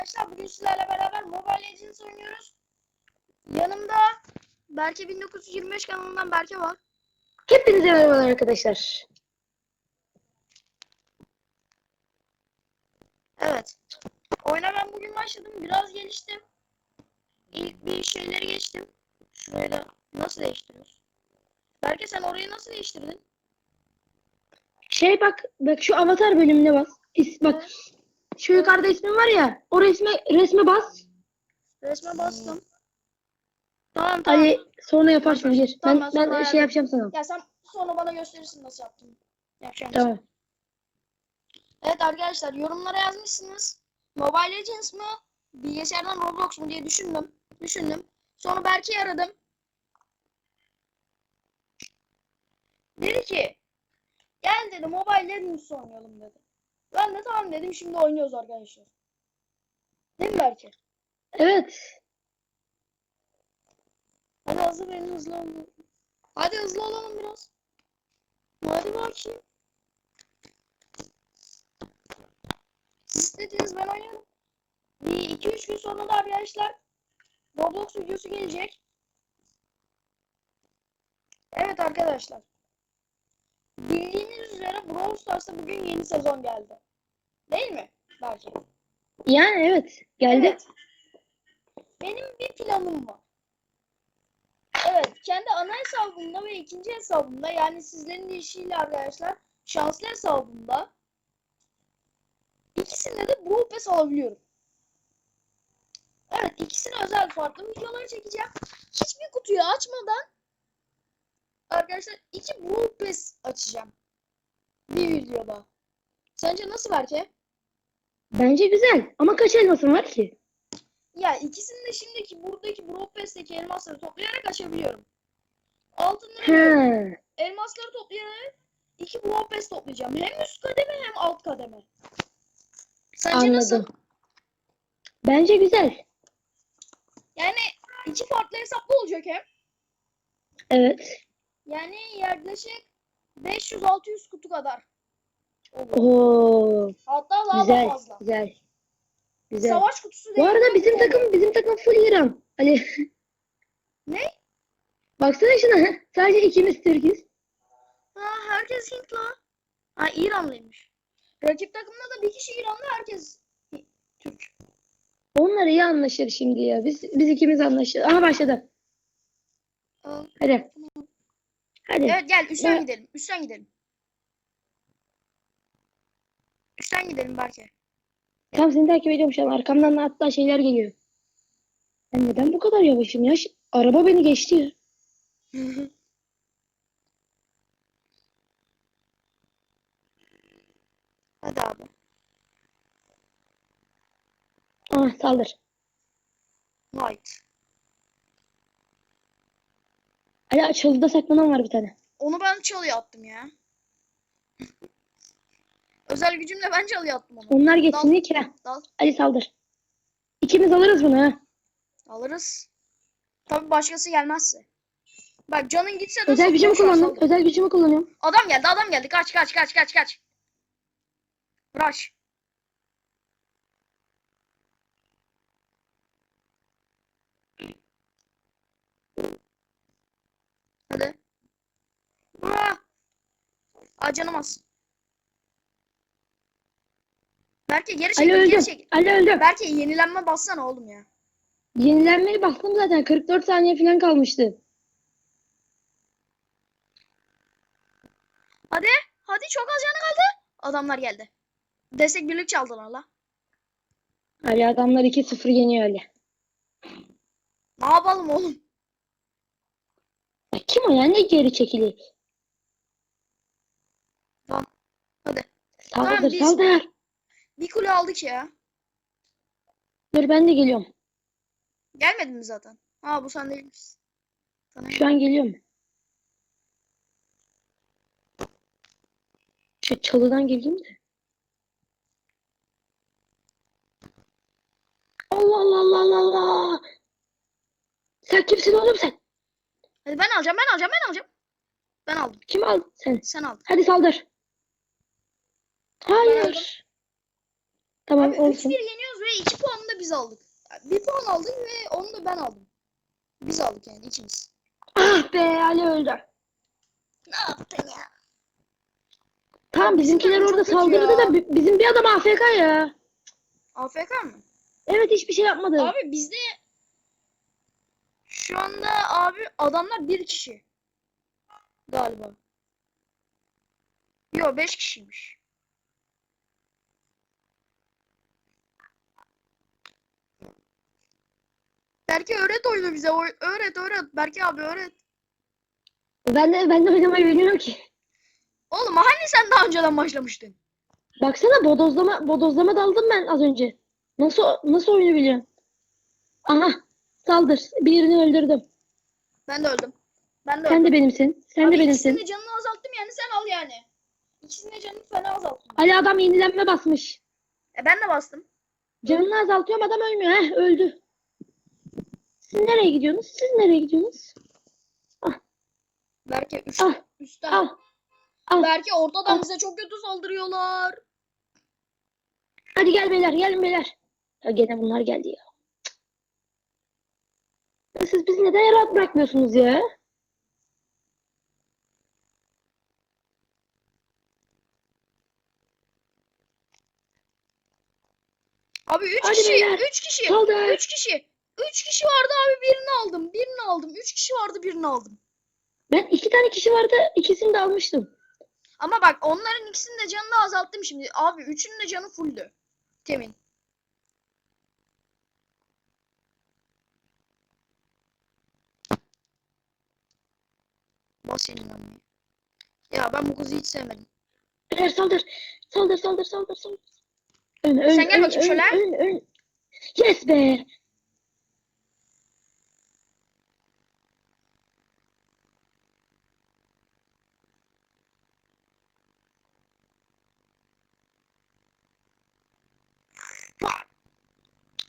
arkadaşlar. Bugün sizlerle beraber Mobile Legends oynuyoruz. Yanımda Berke 1925 kanalından Berke var. Hepinize merhabalar arkadaşlar. Evet. Oyuna ben bugün başladım. Biraz geliştim. İlk bir şeyleri geçtim. Da nasıl değiştiriyoruz? Berke sen orayı nasıl değiştirdin? Şey bak, bak şu avatar bölümüne bas. İs, bak şu yukarıda ismin var ya, o resme resme bas. Resme bastım. Tamam tamam. Ali sonra yaparsın gir. Tamam, Ben, ben sonra ben şey yapacağım sana. Ya sen sonra bana gösterirsin nasıl yaptığını. Yapacağım. Tamam. Evet arkadaşlar yorumlara yazmışsınız. Mobile Legends mı? Bilgisayardan Roblox mu diye düşündüm. Düşündüm. Sonra Berke'yi aradım. Dedi ki gel dedi Mobile Legends oynayalım dedi. Ben de tamam dedim şimdi oynuyoruz arkadaşlar. Değil mi Berke? Evet. Hadi hazır verin hızlı olun. Hadi hızlı olalım biraz. Hadi bakayım. Siz istediğiniz ben oynarım. Bir iki üç gün sonra da arkadaşlar Roblox videosu gelecek. Evet arkadaşlar. Bildiğiniz üzere Brawl Stars'ta bugün yeni sezon geldi. Değil mi? Belki. Yani evet. Geldi. Evet. Benim bir planım var. Evet, kendi ana hesabımda ve ikinci hesabımda yani sizlerin işiyle arkadaşlar şanslı hesabımda ikisinde de Brawl Pass alabiliyorum. Evet, ikisine özel farklı videoları çekeceğim. Hiçbir kutuyu açmadan arkadaşlar iki Pass açacağım. Bir videoda. Sence nasıl Berke? Bence güzel. Ama kaç elmasın var ki? Ya ikisini de şimdiki buradaki Pass'teki elmasları toplayarak açabiliyorum. Altınları elmasları toplayarak iki Pass toplayacağım. Hem üst kademe hem alt kademe. Sence nasıl? Anladım. Bence güzel. Yani iki farklı hesaplı olacak hem. Evet. Yani yaklaşık 500-600 kutu kadar. Oo. Hatta daha da Güzel. fazla. Güzel. Güzel. Savaş kutusu Bu değil. arada bizim takım bizim takım full İran. Ali. Ne? Baksana şuna. Sadece ikimiz Türk'üz. Ha herkes Hint la. Ha İranlıymış. Rakip takımda da bir kişi İranlı herkes Türk. Onlar iyi anlaşır şimdi ya. Biz biz ikimiz anlaşır. Aha başladı. Aa, Hadi. Hadi. Evet gel üstten Evet. gidelim. Üstten gidelim. Üstten gidelim Berke. Tam seni takip ediyorum şu an. Arkamdan da hatta şeyler geliyor. Ben neden bu kadar yavaşım ya? Araba beni geçti ya. Hadi abi. Ah saldır. White. Ali çalıda saklanan var bir tane. Onu ben çalıya attım ya. Özel gücümle ben çalıya attım onu. Onlar geçsin ilk ya. Dal. Ali saldır. İkimiz alırız bunu ha. Alırız. Tabi başkası gelmezse. Bak canın gitse de Özel gücümü kullandım. Özel gücümü kullanıyorum. Adam geldi adam geldi. Kaç kaç kaç kaç kaç. Rush. Hadi. Aa! Aa canım az. Berke geri çekil Ali geri öldü. çekil. Ali öldü. Berke yenilenme bassana oğlum ya. Yenilenmeye bastım zaten. 44 saniye falan kalmıştı. Hadi. Hadi çok az canı kaldı. Adamlar geldi. Destek birlik çaldılar la. Ali adamlar 2-0 yeniyor öyle. Ne yapalım oğlum? Kim o ya? Ne geri çekilir? Tamam. Hadi. Saldır Tamam, biz- saldır. Bir kule aldık ya. Dur ben de geliyorum. Gelmedin mi zaten? Ha bu sen değilmişsin. Sana Şu an geliyorum. Şu çalıdan geleyim de. Allah Allah Allah Allah Allah. Sen kimsin oğlum sen? Hadi ben alacağım ben alacağım ben alacağım. Ben aldım. Kim aldın sen? Sen aldın. Hadi saldır. Hayır. Tamam Abi olsun. 3-1 yeniyoruz ve 2 puanını da biz aldık. Yani bir puan aldık ve onu da ben aldım. Biz aldık yani ikimiz. Ah be Ali öldü. Ne yaptın ya? Tamam bizimkiler orada kötü saldırdı ya. da bi- bizim bir adam AFK ya. AFK mı? Evet hiçbir şey yapmadı. Abi bizde şu anda abi adamlar bir kişi. Galiba. Yo beş kişiymiş. Berke öğret oyunu bize. Öğret öğret. Berke abi öğret. Ben de ben de oynamayı bilmiyorum ki. Oğlum hani sen daha önceden başlamıştın? Baksana bodozlama bodozlama daldım ben az önce. Nasıl nasıl oyunu biliyorsun? Aha saldır. Birini öldürdüm. Ben de öldüm. Ben de Sen öldüm. de benimsin. Sen Abi de benimsin. ikisinin de canını azalttım yani sen al yani. İkisinin de canını fena azalttım. Ali adam yenilenme basmış. E ben de bastım. Canını azaltıyorum adam ölmüyor. Heh öldü. Siz nereye gidiyorsunuz? Siz nereye gidiyorsunuz? Berke üst, Ah, üstten. Al. Al. Berke ortadan Ah. bize çok kötü saldırıyorlar. Hadi gel beyler gelin beyler. Ya gene bunlar geldi ya. Siz bizi neden rahat bırakmıyorsunuz ya? Abi 3 Hadi kişi, beyler. 3 kişi, Saldır. 3 kişi. 3 kişi vardı abi birini aldım, birini aldım. 3 kişi vardı birini aldım. Ben iki tane kişi vardı ikisini de almıştım. Ama bak onların ikisinin de canını azalttım şimdi. Abi üçünün de canı fulldü. Temin. Bas senin anne. Ya ben bu kızı hiç sevmedim. Beyler saldır. Saldır saldır saldır saldır. Ön, ön, Sen gel ön, bakayım ön, şöyle. Ön, ön. Yes be.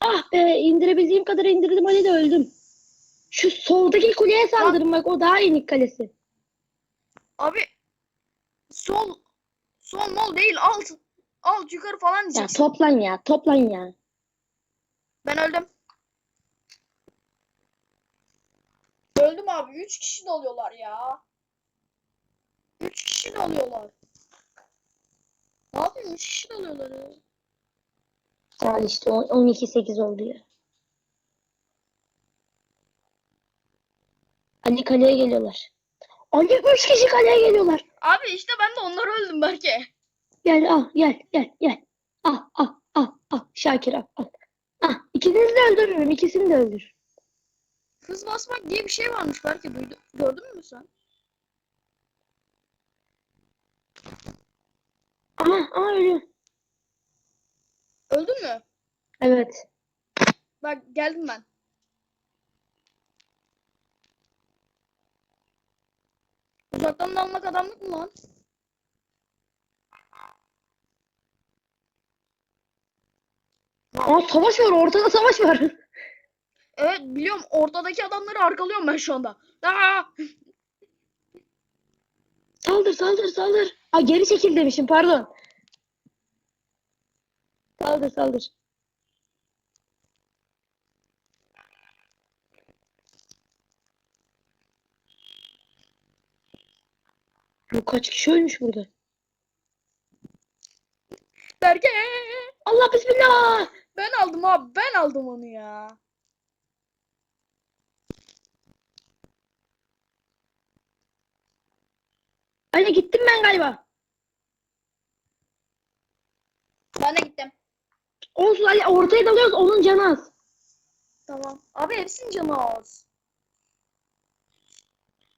Ah be indirebildiğim kadar indirdim Ali de öldüm. Şu soldaki kuleye saldırın bak o daha inik kalesi. Abi sol sol mol değil alt alt yukarı falan Ya diyeceksin. toplan ya toplan ya. Ben öldüm. Öldüm abi. 3 kişi de oluyorlar ya. 3 kişi de oluyorlar. Ne yapayım? 3 kişi de oluyorlar ya. Al işte 12-8 oldu ya. Ali kaleye geliyorlar. Ali 3 kişi kaleye geliyorlar. Abi işte ben de onları öldüm belki. Gel al gel gel gel. Al al al al Şakir al al. Ah ikinizi de öldürürüm ikisini de öldür. Hız basmak diye bir şey varmış belki duydun. Gördün mü sen? Aha aha ölüyor. Öldün mü? Evet. Bak geldim ben. Uzaktan dalmak adamlık mı lan? Aa savaş var ortada savaş var. Evet biliyorum ortadaki adamları arkalıyorum ben şu anda. Aa! saldır saldır saldır. Aa geri çekil demişim pardon. Saldır saldır. Bu kaç kişi ölmüş burada? Berke! Allah bismillah. Ben aldım abi ben aldım onu ya. Ali gittim ben galiba. Ben de gittim. Olsun Ali ortaya dalıyoruz onun canı az. Tamam. Abi hepsinin canı az.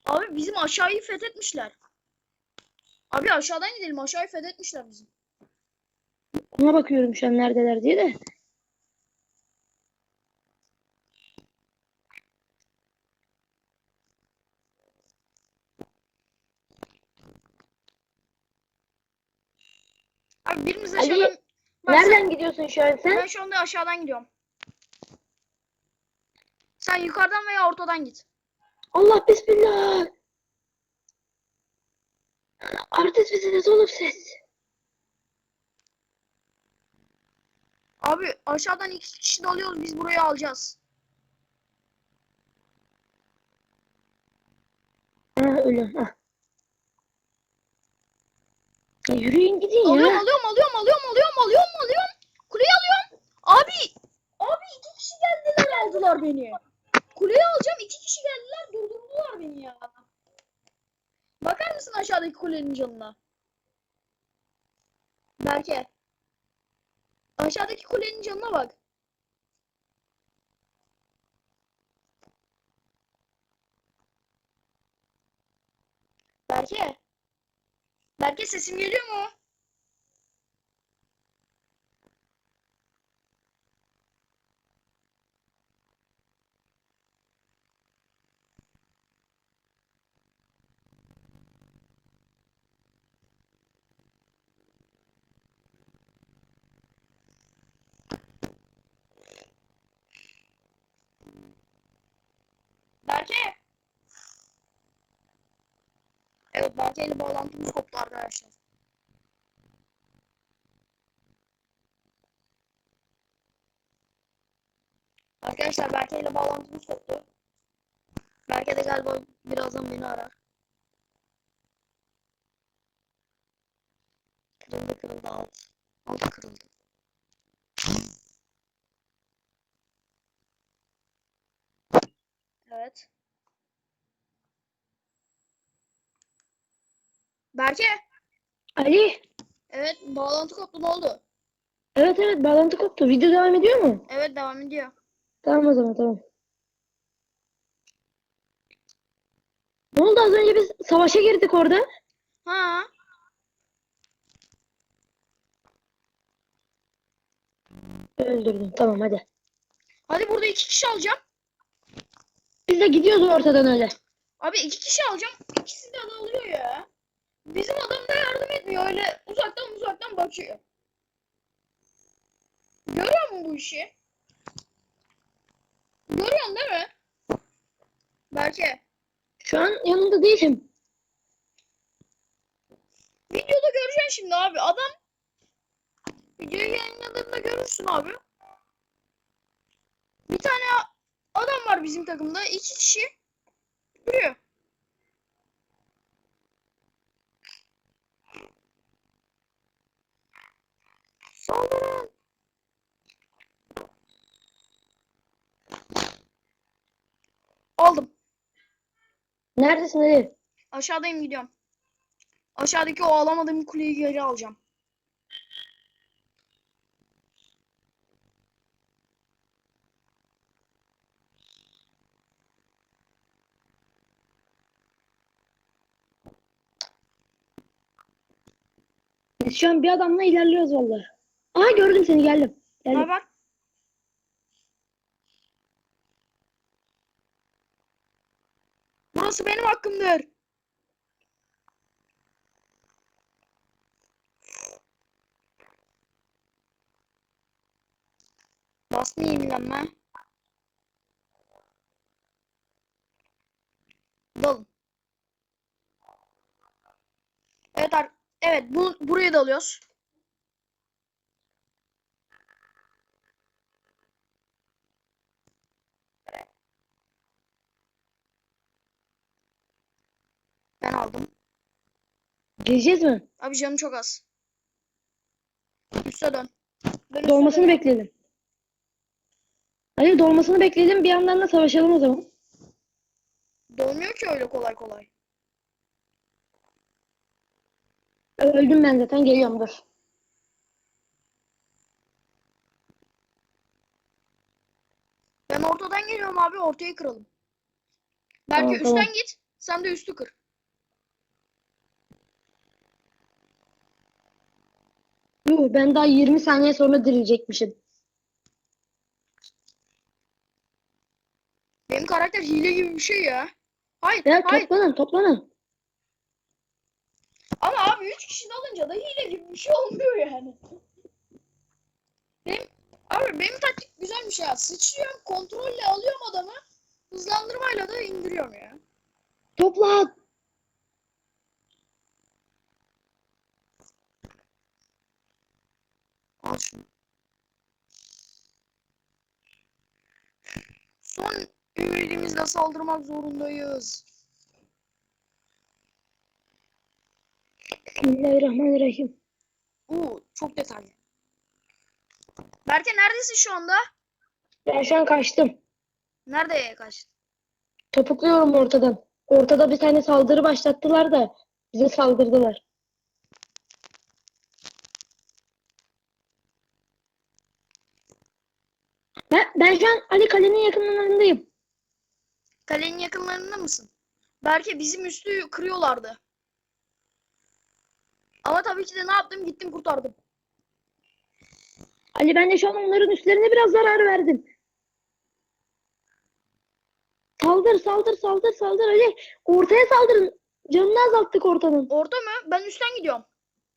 Abi bizim aşağıyı fethetmişler. Abi aşağıdan gidelim. Aşağıyı fethetmişler bizim. Ona bakıyorum şu an neredeler diye de. Abi birimiz Ali, aşağıdan... Bak Nereden gidiyorsun şu an sen- sen? Ben şu anda aşağıdan gidiyorum. Sen yukarıdan veya ortadan git. Allah bismillah. Artist misiniz oğlum siz? Abi aşağıdan iki kişi dalıyoruz biz burayı alacağız. Ha öyle. Ha. Ya yürüyün gidin ya. Alıyorum alıyorum alıyorum alıyorum alıyorum alıyorum alıyorum. Kuleyi alıyorum. Abi abi iki kişi geldiler aldılar beni. Kuleyi alacağım iki kişi geldiler durdurdular beni ya. Bakar mısın aşağıdaki kulenin canına? Berke. Aşağıdaki kulenin canına bak. Berke. Berke sesim geliyor mu? Berke. Evet ile bağlantımız koptu arkadaşlar. Arkadaşlar ile bağlantımız koptu. Berke de galiba birazdan beni arar. Kırıldı kırıldı alt. Alt kırıldı. Evet. Berke. Ali. Evet bağlantı koptu ne oldu? Evet evet bağlantı koptu. Video devam ediyor mu? Evet devam ediyor. Tamam o zaman tamam. Ne oldu az önce biz savaşa girdik orada. Ha. Öldürdüm. Tamam hadi. Hadi burada iki kişi alacağım. Biz de gidiyoruz ortadan öyle. Abi iki kişi alacağım. İkisi de alıyor ya. Bizim adam da yardım etmiyor. Öyle uzaktan uzaktan bakıyor. Görüyor musun bu işi? Görüyorsun değil mi? Berke. Şu an yanında değilim. Videoda göreceksin şimdi abi. Adam videoyu yayınladığında görürsün abi. Bir tane adam var bizim takımda. iki kişi duruyor. Saldırın. Aldım. Neredesin Ali? Aşağıdayım gidiyorum. Aşağıdaki o alamadığım kuleyi geri alacağım. Biz şu an bir adamla ilerliyoruz vallahi. Aha gördüm seni geldim. Geldim. haber? Burası benim hakkımdır. Basmayayım lan ben. Dalın. Evet, evet bu burayı da Gireceğiz mi? Abi canım çok az. Üste dön. Dön Dolmasını dön. bekleyelim. Ali dolmasını bekleyelim bir yandan da savaşalım o zaman. Dolmuyor ki öyle kolay kolay. Öldüm ben zaten geliyorum dur. Ben ortadan geliyorum abi ortayı kıralım. Belki Tamam, üstten tamam. git. Sen de üstü kır. Yuh, ben daha 20 saniye sonra dirilecekmişim. Benim karakter hile gibi bir şey ya. Hayır, Ya hayır. toplanın toplanın. Ama abi 3 kişi dalınca da hile gibi bir şey olmuyor yani. Benim, abi benim taktik güzelmiş ya. Sıçrıyorum, kontrolle alıyorum adamı. Hızlandırmayla da indiriyorum ya. Toplan. Al. Son ümidimizle saldırmak zorundayız. Bismillahirrahmanirrahim. Oo, çok detaylı. Berke neredesin şu anda? Ben şu an kaçtım. Nerede kaçtın? Topukluyorum ortadan. Ortada bir tane saldırı başlattılar da bize saldırdılar. Ben, ben şu an Ali Kale'nin yakınlarındayım. Kalenin yakınlarında mısın? Berke bizim üstü kırıyorlardı. Ama tabii ki de ne yaptım? Gittim kurtardım. Ali ben de şu an onların üstlerine biraz zarar verdim. Saldır saldır saldır saldır Ali. Ortaya saldırın. Canını azalttık ortanın. Orta mı? Ben üstten gidiyorum.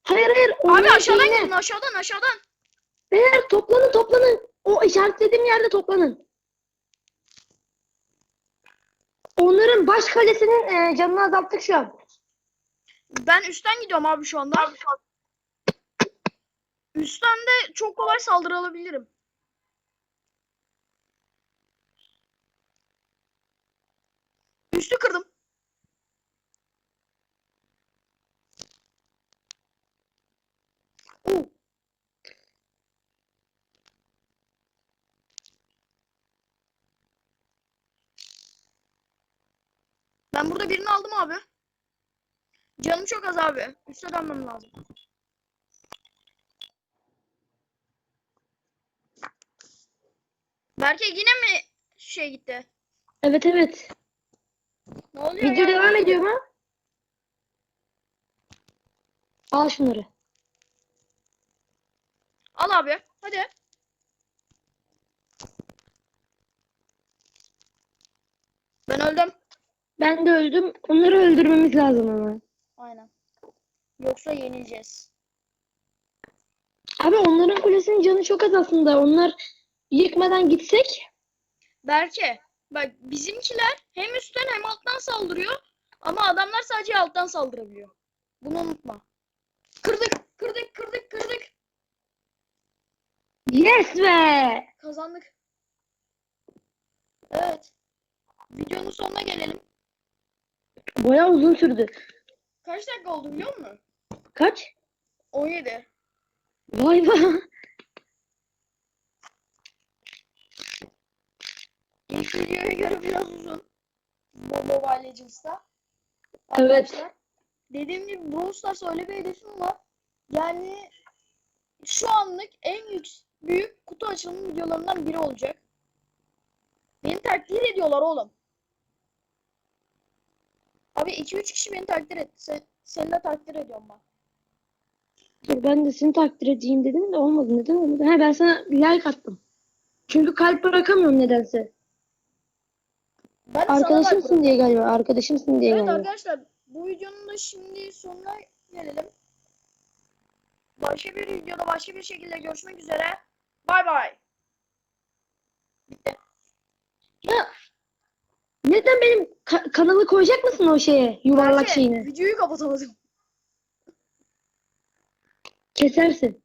Hayır hayır. Abi aşağıdan şeyine- gelin aşağıdan aşağıdan. Beyler toplanın toplanın. O işaretlediğim yerde toplanın. Onların baş kalesinin e, canını azalttık şu an. Ben üstten gidiyorum abi şu anda. Üstten de çok kolay saldırı alabilirim. Üstü kırdım. Oo. Ben burada birini aldım abi. Canım çok az abi. Üste dönmem lazım. Berke yine mi şey gitti? Evet evet. Ne oluyor Video ya? devam ediyor mu? Al şunları. Al abi. Hadi. Ben öldüm. Ben de öldüm. Onları öldürmemiz lazım ama. Aynen. Yoksa yenileceğiz. Abi onların kulesinin canı çok az aslında. Onlar yıkmadan gitsek. Berke. Bak bizimkiler hem üstten hem alttan saldırıyor. Ama adamlar sadece alttan saldırabiliyor. Bunu unutma. Kırdık, kırdık, kırdık, kırdık. Yes be! Kazandık. Evet. Videonun sonuna gelelim. Bayağı uzun sürdü. Kaç dakika oldu biliyor musun? Kaç? 17. Vay be. İlk videoya göre biraz uzun. Mobile Legends'ta. Evet. Arkadaşlar, Dediğim gibi Brawl Stars öyle bir hedefim var. Yani şu anlık en yüks büyük kutu açılımı videolarından biri olacak. Beni takdir ediyorlar oğlum. Abi 2-3 kişi beni takdir etti. Sen, seni de takdir ediyorum ben. Dur ben de seni takdir edeyim dedim de olmadı. Neden olmadı? He ben sana like attım. Çünkü kalp bırakamıyorum nedense. Ben de sana like Arkadaşımsın diye galiba. Arkadaşımsın diye Evet galiba. arkadaşlar bu videonun da şimdi sonuna gelelim. Başka bir videoda başka bir şekilde görüşmek üzere. Bay bay. Ya neden benim ka- kanalı koyacak mısın o şeye? Yuvarlak Berke, şeyine. Videoyu kapatamadım. Kesersin.